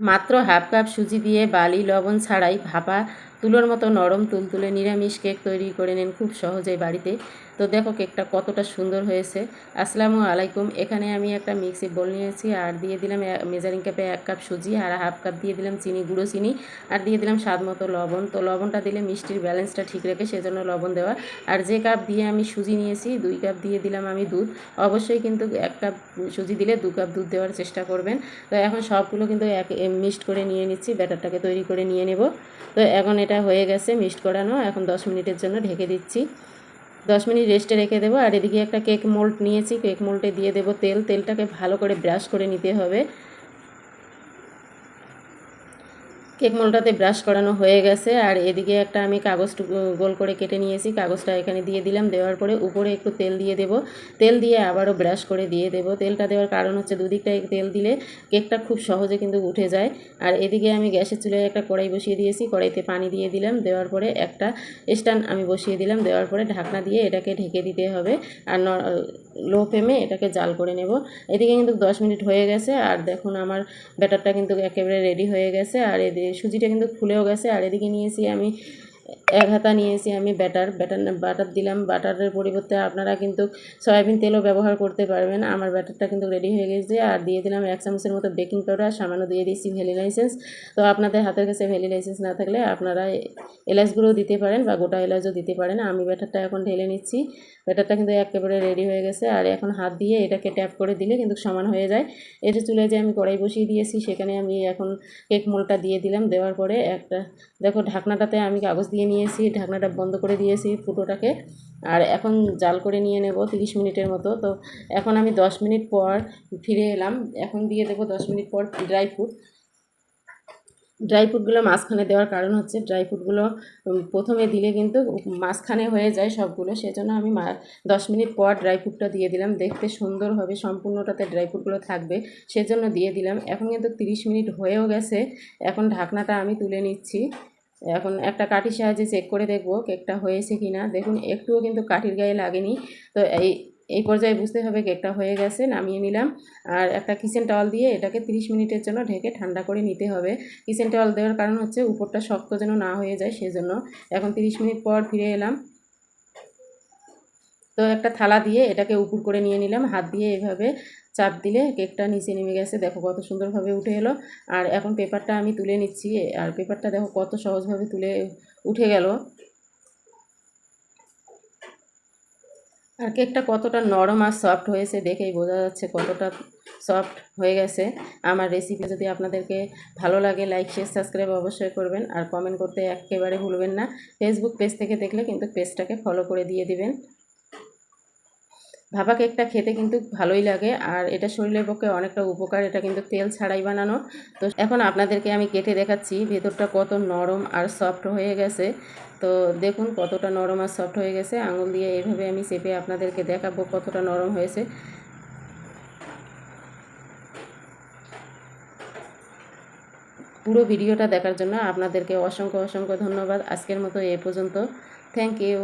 মাত্র half cup সুজি দিয়ে বালি লবণ ছাড়াই ভাপা তুলোর মতো নরম তুলতুলে নিরামিষ কেক তৈরি করে নেন খুব সহজেই বাড়িতে। তো দেখো কেকটা কতটা সুন্দর হয়েছে। আসসালামু আলাইকুম। এখানে আমি একটা মিক্সি বোল নিয়েছি, আর দিয়ে দিলাম মেজারিং কাপে এক কাপ সুজি, আর হাফ কাপ দিয়ে দিলাম চিনি, গুঁড়ো চিনি, আর দিয়ে দিলাম স্বাদ মতো লবণ। তো লবণটা দিলে মিষ্টির ব্যালেন্সটা ঠিক রেখে সেজন্য লবণ দেওয়া। আর যে কাপ দিয়ে আমি সুজি নিয়েছি, দুই কাপ দিয়ে দিলাম আমি দুধ। অবশ্যই কিন্তু এক কাপ সুজি দিলে দু কাপ দুধ দেওয়ার চেষ্টা করবেন। তো এখন সবগুলো কিন্তু এক, মিক্সড করে নিয়ে নিচ্ছি, ব্যাটারটাকে তৈরি করে নিয়ে নেব। তো এখন এটা হয়ে গেছে মিক্সড করানো। এখন দশ মিনিটের জন্য ঢেকে দিচ্ছি। দশ মিনিট রেস্টে রেখে দেবো। আর এদিকে একটা কেক মোল্ড নিয়েছি। কেক মোল্টে দিয়ে দেবো তেল। তেলটাকে ভালো করে ব্রাশ করে নিতে হবে। কেক মোলটাতে ব্রাশ করানো হয়ে গেছে, আর এদিকে একটা আমি কাগজ গোল করে কেটে নিয়েছি। কাগজটা এখানে দিয়ে দিলাম, দেওয়ার পরে উপরে একটু তেল দিয়ে দেব। তেল দিয়ে আবারও ব্রাশ করে দিয়ে দেব। তেলটা দেওয়ার কারণ হচ্ছে দুদিকটায় তেল দিলে কেকটা খুব সহজে কিন্তু উঠে যায়। আর এদিকে আমি গ্যাসের চুলায় একটা কড়াই বসিয়ে দিয়েছি, কড়াইতে পানি দিয়ে দিলাম। দেওয়ার পরে একটা স্ট্যান্ড আমি বসিয়ে দিলাম। দেওয়ার পরে ঢাকনা দিয়ে এটাকে ঢেকে দিতে হবে। আর লো ফ্লেমে এটাকে জাল করে নেব। এদিকে কিন্তু দশ মিনিট হয়ে গেছে, আর দেখুন আমার ব্যাটারটা কিন্তু একেবারে রেডি হয়ে গেছে। আর এদিকে সুজিটা কিন্তু খুলেও গেছে। আর এদিকে নিয়েছি আমি এক হাতা নিয়েছি আমি ব্যাটার ব্যাটার বাটার দিলাম, বাটারের পরিবর্তে আপনারা কিন্তু সয়াবিন তেলও ব্যবহার করতে পারবেন। আমার ব্যাটারটা কিন্তু রেডি হয়ে গেছে। আর দিয়ে দিলাম এক চামচের মতো বেকিং পাউডার সামান্য দিয়ে দিয়েছি ভ্যালি লাইসেন্স তো আপনাদের হাতের কাছে ভ্যালি লাইসেন্স না থাকলে আপনারা এলাচগুলোও দিতে পারেন বা গোটা এলাচও দিতে পারেন। আমি ব্যাটারটা এখন ঢেলে নিচ্ছি। ব্যাটারটা কিন্তু একেবারে রেডি হয়ে গেছে। আর এখন হাত দিয়ে এটাকে ট্যাপ করে দিলে কিন্তু সমান হয়ে যায়। এটা চুলে যে আমি কড়াই বসিয়ে দিয়েছি, সেখানে আমি এখন কেক মোলটা দিয়ে দিলাম। দেওয়ার পরে একটা, দেখো ঢাকনাটাতে আমি কাগজ দিয়ে নিয়েছি, ঢাকনাটা বন্ধ করে দিয়েছি ফুটোটাকে। আর এখন জাল করে নিয়ে নেব তিরিশ মিনিটের মতো। তো এখন আমি দশ মিনিট পর ফিরে এলাম। এখন দিয়ে দেবো দশ মিনিট পর ড্রাই ফ্রুট। ড্রাই ফ্রুটগুলো মাঝখানে দেওয়ার কারণ হচ্ছে ড্রাই ফ্রুটগুলো প্রথমে দিলে কিন্তু মাঝখানে হয়ে যায় সবগুলো। সেজন্য আমি দশ মিনিট পর ড্রাই ফ্রুটটা দিয়ে দিলাম। দেখতে সুন্দর হবে, সম্পূর্ণটাতে ড্রাই ফ্রুটগুলো থাকবে, সেজন্য দিয়ে দিলাম। এখন কিন্তু তিরিশ মিনিট হয়েও গেছে। এখন ঢাকনাটা আমি তুলে নিচ্ছি। এখন একটা কাঠির সাহায্যে চেক করে দেখব কেকটা হয়েছে কি না দেখুন, একটুও কিন্তু কাঠির গায়ে লাগেনি। তো এই এই পর্যায়ে বুঝতে হবে কেকটা হয়ে গেছে, নামিয়ে নিলাম। আর একটা কিচেন টাওয়াল দিয়ে এটাকে 30 মিনিটের জন্য ঢেকে ঠান্ডা করে নিতে হবে। কিচেন টাওয়াল দেওয়ার কারণ হচ্ছে উপরটা শক্ত যেন না হয়ে যায়, সেজন্য এখন 30 মিনিট পর ফিরে এলাম। তো একটা থালা দিয়ে এটাকে উপর করে নিয়ে নিলাম। হাত দিয়ে এভাবে চাপ দিলে কেকটা নিচে নেমে গেছে। দেখো কত সুন্দরভাবে উঠে এলো। আর এখন পেপারটা আমি তুলে নিচ্ছি। আর পেপারটা দেখো কত সহজভাবে তুলে উঠে গেল। আর কেকটা কতটা নরম আর সফট হয়েছে দেখেই বোঝা যাচ্ছে কতটা সফট হয়ে গেছে। আমার রেসিপি যদি আপনাদেরকে ভালো লাগে লাইক শেয়ার সাবস্ক্রাইব অবশ্যই করবেন। আর কমেন্ট করতে একেবারে ভুলবেন না। ফেসবুক পেজ থেকে দেখলে কিন্তু পেজটাকে ফলো করে দিয়ে দিবেন। ভাপা কেকটা খেতে কিন্তু ভালোই লাগে, আর এটা শরীরের পক্ষে অনেকটা উপকার, এটা কিন্তু তেল ছাড়াই বানানো। তো এখন আপনাদেরকে আমি কেটে দেখাচ্ছি, ভেতরটা কত নরম আর সফট হয়ে গেছে। তো দেখুন কতটা নরম আর সফট হয়ে গেছে, আঙুল দিয়ে এইভাবে আমি চেপে আপনাদেরকে দেখাবো কতটা নরম হয়েছে। পুরো ভিডিওটা দেখার জন্য আপনাদেরকে অসংখ্য অসংখ্য ধন্যবাদ, আজকের মতো এ পর্যন্ত। Thank you